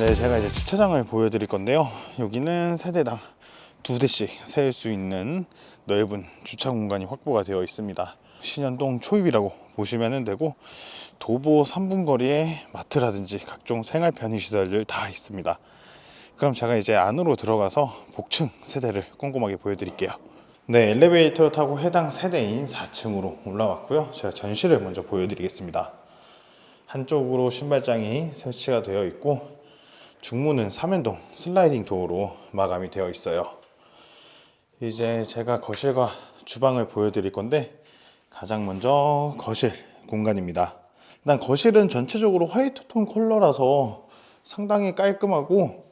네, 제가 이제 주차장을 보여드릴 건데요. 여기는 세대당 두 대씩 세울 수 있는 넓은 주차 공간이 확보가 되어 있습니다. 신현동 초입이라고 보시면 되고 도보 3분 거리에 마트라든지 각종 생활 편의 시설들 다 있습니다. 그럼 제가 이제 안으로 들어가서 복층 세대를 꼼꼼하게 보여드릴게요. 네, 엘리베이터를 타고 해당 세대인 4층으로 올라왔고요. 제가 전시를 먼저 보여드리겠습니다. 한쪽으로 신발장이 설치가 되어 있고 중문은 3연동 슬라이딩 도어로 마감이 되어 있어요. 이제 제가 거실과 주방을 보여드릴 건데 가장 먼저 거실 공간입니다. 일단 거실은 전체적으로 화이트 톤 컬러라서 상당히 깔끔하고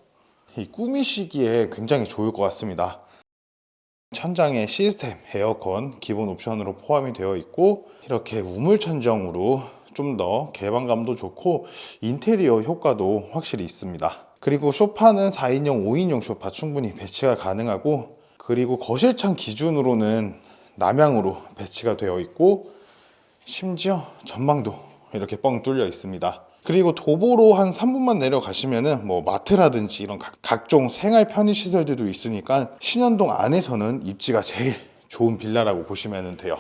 이 꾸미시기에 굉장히 좋을 것 같습니다. 천장에 시스템 에어컨 기본 옵션으로 포함이 되어 있고 이렇게 우물 천정으로 좀 더 개방감도 좋고 인테리어 효과도 확실히 있습니다. 그리고 소파는 4인용, 5인용 소파 충분히 배치가 가능하고 그리고 거실창 기준으로는 남향으로 배치가 되어 있고 심지어 전망도 이렇게 뻥 뚫려 있습니다. 그리고 도보로 한 3분만 내려가시면은 뭐 마트라든지 이런 각- 각종 생활 편의 시설들도 있으니까 신현동 안에서는 입지가 제일 좋은 빌라라고 보시면 돼요.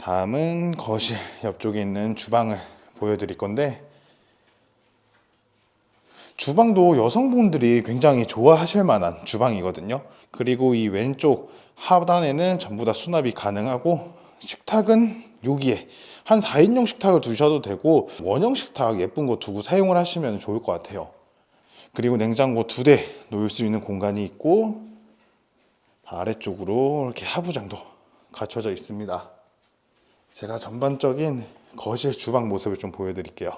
다음은 거실 옆쪽에 있는 주방을 보여드릴 건데 주방도 여성분들이 굉장히 좋아하실 만한 주방이거든요. 그리고 이 왼쪽 하단에는 전부 다 수납이 가능하고 식탁은 여기에 한 4인용 식탁을 두셔도 되고 원형 식탁 예쁜 거 두고 사용을 하시면 좋을 것 같아요. 그리고 냉장고 두 대 놓을 수 있는 공간이 있고 아래쪽으로 이렇게 하부장도 갖춰져 있습니다. 제가 전반적인 거실 주방 모습을 좀 보여드릴게요.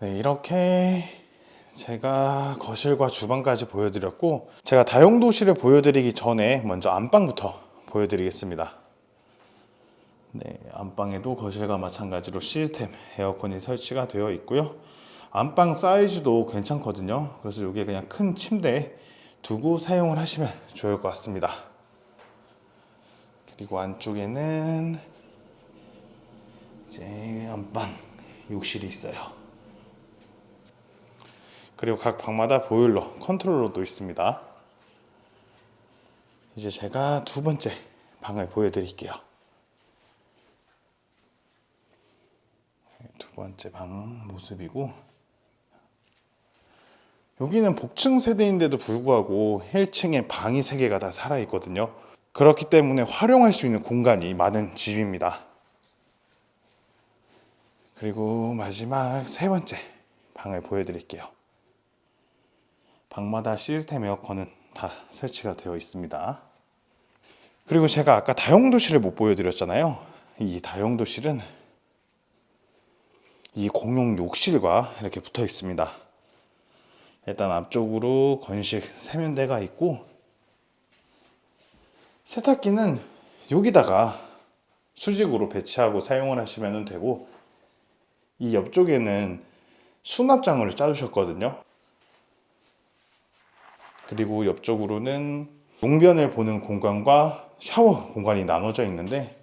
네, 이렇게 제가 거실과 주방까지 보여드렸고 제가 다용도실을 보여드리기 전에 먼저 안방부터 보여드리겠습니다. 네, 안방에도 거실과 마찬가지로 시스템 에어컨이 설치가 되어 있고요. 안방 사이즈도 괜찮거든요. 그래서 이게 그냥 큰 침대에 두고 사용을 하시면 좋을 것 같습니다. 그리고 안쪽에는 이제 안방 욕실이 있어요. 그리고 각 방마다 보일러, 컨트롤러도 있습니다. 이제 제가 두 번째 방을 보여드릴게요. 두 번째 방 모습이고 여기는 복층 세대인데도 불구하고 1층에 방이 3개가 다 살아있거든요. 그렇기 때문에 활용할 수 있는 공간이 많은 집입니다. 그리고 마지막 세 번째 방을 보여드릴게요. 방마다 시스템 에어컨은 다 설치가 되어 있습니다. 그리고 제가 아까 다용도실을 못 보여드렸잖아요. 이 다용도실은 이 공용 욕실과 이렇게 붙어 있습니다. 일단 앞쪽으로 건식 세면대가 있고 세탁기는 여기다가 수직으로 배치하고 사용을 하시면 되고 이 옆쪽에는 수납장을 짜주셨거든요. 그리고 옆쪽으로는 용변을 보는 공간과 샤워 공간이 나눠져 있는데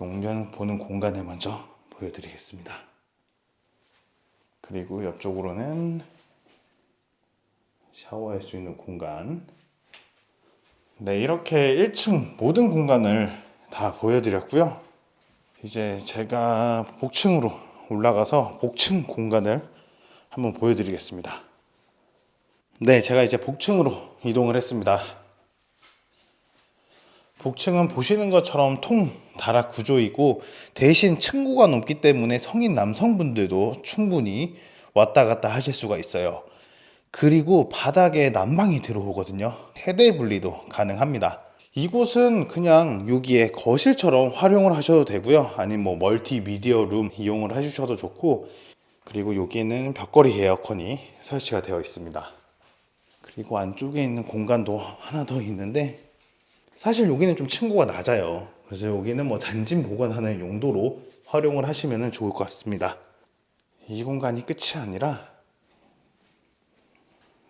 용변 보는 공간을 먼저 보여드리겠습니다. 그리고 옆쪽으로는 샤워할 수 있는 공간. 네, 이렇게 1층 모든 공간을 다 보여드렸고요. 이제 제가 복층으로 올라가서 복층 공간을 한번 보여드리겠습니다. 네, 제가 이제 복층으로 이동을 했습니다. 복층은 보시는 것처럼 통 다락 구조이고 대신 층고가 높기 때문에 성인 남성분들도 충분히 왔다 갔다 하실 수가 있어요. 그리고 바닥에 난방이 들어오거든요. 세대 분리도 가능합니다. 이곳은 그냥 여기에 거실처럼 활용을 하셔도 되고요. 아니면 뭐 멀티미디어 룸 이용을 해주셔도 좋고 그리고 여기에는 벽걸이 에어컨이 설치가 되어 있습니다. 그리고 안쪽에 있는 공간도 하나 더 있는데 사실 여기는 좀 층고가 낮아요. 그래서 여기는 뭐 잔짐 보관하는 용도로 활용을 하시면 좋을 것 같습니다. 이 공간이 끝이 아니라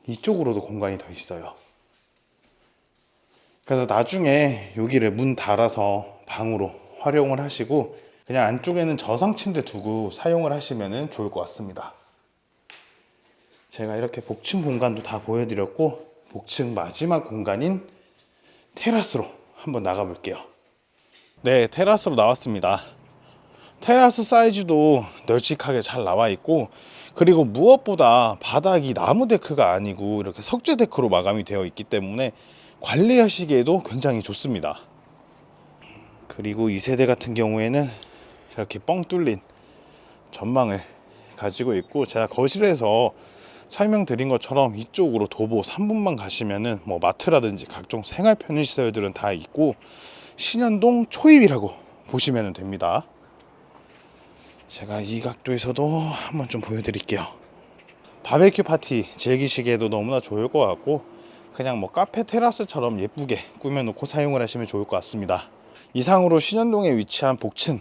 이쪽으로도 공간이 더 있어요. 그래서 나중에 여기를 문 달아서 방으로 활용을 하시고 그냥 안쪽에는 저상 침대 두고 사용을 하시면 좋을 것 같습니다. 제가 이렇게 복층 공간도 다 보여드렸고 복층 마지막 공간인 테라스로 한번 나가 볼게요. 네, 테라스로 나왔습니다. 테라스 사이즈도 널찍하게 잘 나와 있고 그리고 무엇보다 바닥이 나무 데크가 아니고 이렇게 석재 데크로 마감이 되어 있기 때문에 관리하시기에도 굉장히 좋습니다. 그리고 이 세대 같은 경우에는 이렇게 뻥 뚫린 전망을 가지고 있고 제가 거실에서 설명드린 것처럼 이쪽으로 도보 3분만 가시면은 뭐 마트라든지 각종 생활 편의 시설들은 다 있고 신현동 초입이라고 보시면 됩니다. 제가 이 각도에서도 한번 좀 보여드릴게요. 바베큐 파티 즐기시기에도 너무나 좋을 것 같고 그냥 뭐 카페 테라스처럼 예쁘게 꾸며놓고 사용을 하시면 좋을 것 같습니다. 이상으로 신현동에 위치한 복층